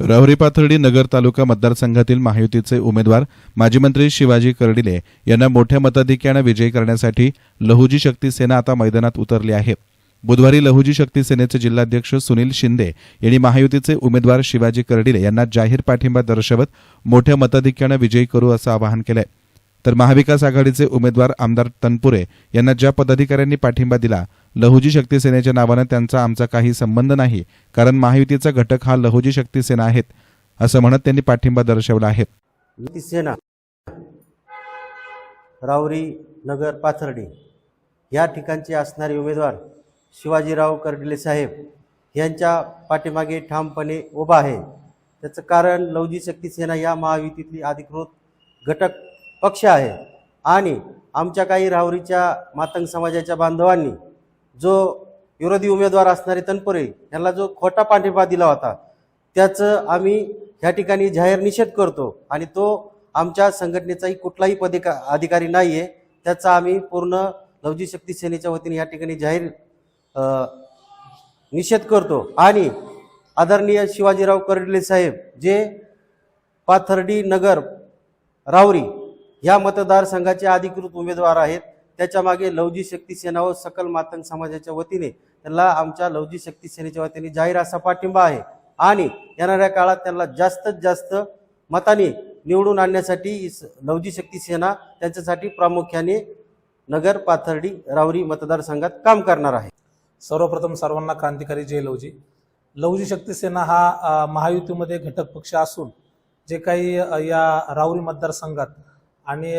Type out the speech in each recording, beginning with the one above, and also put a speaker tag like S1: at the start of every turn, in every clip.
S1: राहुरी पाथर्डी नगर तालुका मतदारसंघातील महायुतीचे उमेदवार माजी मंत्री शिवाजी कर्डिले यांना मोठ्या मताधिक्यानं विजयी करण्यासाठी लहुजी शक्ती सेना आता मैदानात उतरली आहे. बुधवारी लहुजी शक्ती सेनेचे जिल्हाध्यक्ष सुनील शिंदे यांनी महायुतीचे उमेदवार शिवाजी कर्डिले यांना जाहीर पाठिंबा दर्शवत मोठ्या मताधिक्यानं विजयी करू असं आवाहन केलं आहे तर महाविकास आघाडीचे उमेदवार आमदार तनपुरे यांना ज्या पदाधिकाऱ्यांनी पाठिंबा दिला लहुजी शक्ती सेनेच्या नावानं त्यांचा आमचा काही संबंध नाही कारण महायुतीचा घटक हा लहुजी शक्ती सेना आहेत असं म्हणत त्यांनी पाठिंबा दर्शवला आहे.
S2: सेना रावरी नगर पाथर्डी या ठिकाणचे असणारे उमेदवार शिवाजीराव कर्डिले साहेब यांच्या पाठीमागे ठामपणे उभा आहे. त्याचं कारण लवजी शक्ती सेना या महायुतीतली अधिकृत घटक पक्ष आहे. आणि आमच्या काही राहुरीच्या मातंग समाजाच्या बांधवांनी जो विरोधी उमेदवार असणारे तनपुरे यांना जो खोटा पाठिंबा दिला होता त्याचं आम्ही ह्या ठिकाणी जाहीर निषेध करतो. आणि तो आमच्या संघटनेचाही कुठलाही पदिका अधिकारी नाही आहे त्याचा आम्ही पूर्ण लवजी शक्ती सेनेच्या वतीने या ठिकाणी जाहीर निषेध करतो. आणि आदरणीय शिवाजीराव कर्डिले साहेब जे पाथर्डी नगर रावरी या मतदारसंघाचे अधिकृत उमेदवार आहेत. त्याच्यामागे लवजी शक्ती सेना व सकल मातंग समाजाच्या वतीने त्यांना आमच्या लवजी शक्ती सेनेच्या वतीने जाहीर असा पाठिंबा आहे. आणि येणाऱ्या काळात त्यांना जास्तीत जास्त मताने निवडून आणण्यासाठी लवजी शक्ती सेना त्यांच्यासाठी प्रामुख्याने नगर पाथर्डी रावरी मतदारसंघात काम करणार आहे.
S3: सर्वप्रथम सर्वांना क्रांतिकारी जय लवजी. लवजी शक्ती सेना हा महायुतीमध्ये घटक पक्ष असून जे काही या रावरी मतदारसंघात आणि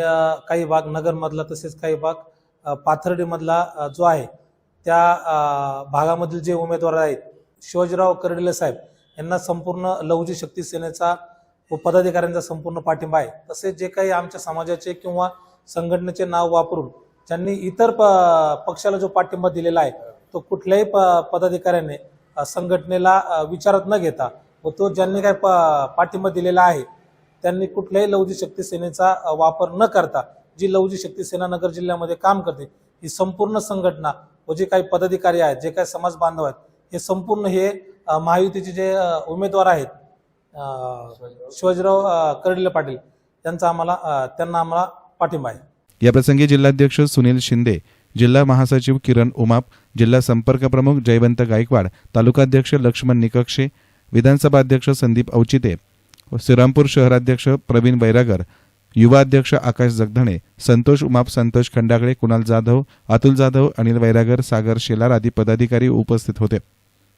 S3: काही भाग नगरमधला तसेच काही भाग पाथर्डीमधला जो आहे त्या भागामधील जे उमेदवार आहेत शिवाजीराव कर्डिले साहेब यांना संपूर्ण लवजी शक्ती सेनेचा व पदाधिकाऱ्यांचा संपूर्ण पाठिंबा आहे. तसेच जे काही आमच्या समाजाचे किंवा संघटनेचे नाव वापरून ज्यांनी इतर प पक्षाला जो पाठिंबा दिलेला आहे तो कुठल्याही प पदाधिकाऱ्याने संघटनेला विचारात न घेता व तो ज्यांनी काय प पाठिंबा दिलेला आहे त्यांनी कुठल्याही लवजी शक्ती सेनेचा वापर न करता जी लवजी शक्ती सेना नगर जिल्ह्यामध्ये काम करते ही संपूर्ण संघटना व जे काही पदाधिकारी आहेत जे काही समाज बांधव आहेत हे संपूर्ण हे महायुतीचे जे उमेदवार आहेत शिवाजीराव अ, कर्डिले पाटील यांचा आम्हाला त्यांना आम्हाला पाठिंबा आहे.
S1: याप्रसंगी जिल्हाध्यक्ष सुनील शिंदे जिल्हा महासचिव किरण उमाप जिल्हा संपर्क प्रमुख जयवंत गायकवाड तालुकाध्यक्ष लक्ष्मण निकक्षे विधानसभा अध्यक्ष संदीप अवचिते श्रीरामपूर शहराध्यक्ष प्रवीण वैरागर युवा अध्यक्ष आकाश जगधणे संतोष उमाप संतोष खंडागळे कुणाल जाधव अतुल जाधव अनिल वैरागर सागर शेलार आदी पदाधिकारी उपस्थित होते.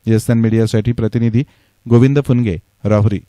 S1: एस मीडियासाठी प्रतिनिधी गोविंद फुनगे राहुरी.